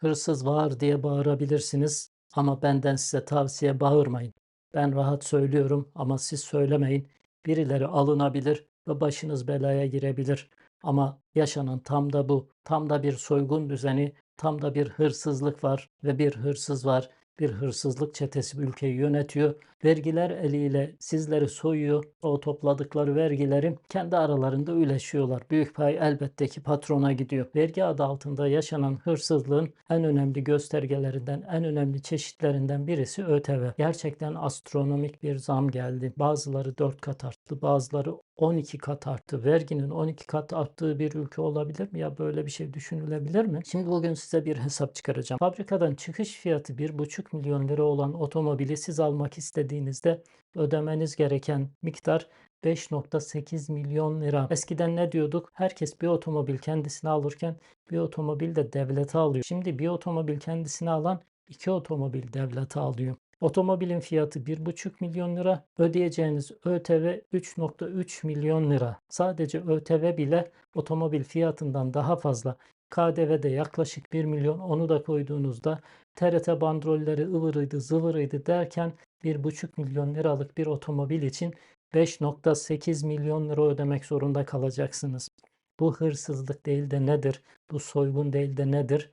hırsız var diye bağırabilirsiniz ama benden size tavsiye bağırmayın. Ben rahat söylüyorum ama siz söylemeyin. Birileri alınabilir ve başınız belaya girebilir. Ama yaşanan tam da bu. Tam da bir soygun düzeni, tam da bir hırsızlık var ve bir hırsız var. Bir hırsızlık çetesi ülkeyi yönetiyor. Vergiler eliyle sizleri soyuyor. O topladıkları vergileri kendi aralarında üleşiyorlar. Büyük pay elbette ki patrona gidiyor. Vergi adı altında yaşanan hırsızlığın en önemli göstergelerinden, en önemli çeşitlerinden birisi ÖTV. Gerçekten astronomik bir zam geldi. Bazıları 4 kat arttı, bazıları 12 kat arttı. Verginin 12 kat arttığı bir ülke olabilir mi? Ya böyle bir şey düşünülebilir mi? Şimdi bugün size bir hesap çıkaracağım. Fabrikadan çıkış fiyatı 1,5 milyon lira olan otomobili siz almak istediğinizde ödemeniz gereken miktar 5.8 milyon lira. Eskiden ne diyorduk? Herkes bir otomobil kendisine alırken bir otomobil de devlete alıyor. Şimdi bir otomobil kendisine alan iki otomobil devlete alıyor. Otomobilin fiyatı 1,5 milyon lira. Ödeyeceğiniz ÖTV 3,3 milyon lira. Sadece ÖTV bile otomobil fiyatından daha fazla. KDV de yaklaşık 1 milyon. Onu da koyduğunuzda TRT bandrolleri ıvırıydı zıvırıydı derken 1,5 milyon liralık bir otomobil için 5.8 milyon lira ödemek zorunda kalacaksınız. Bu hırsızlık değil de nedir? Bu soygun değil de nedir?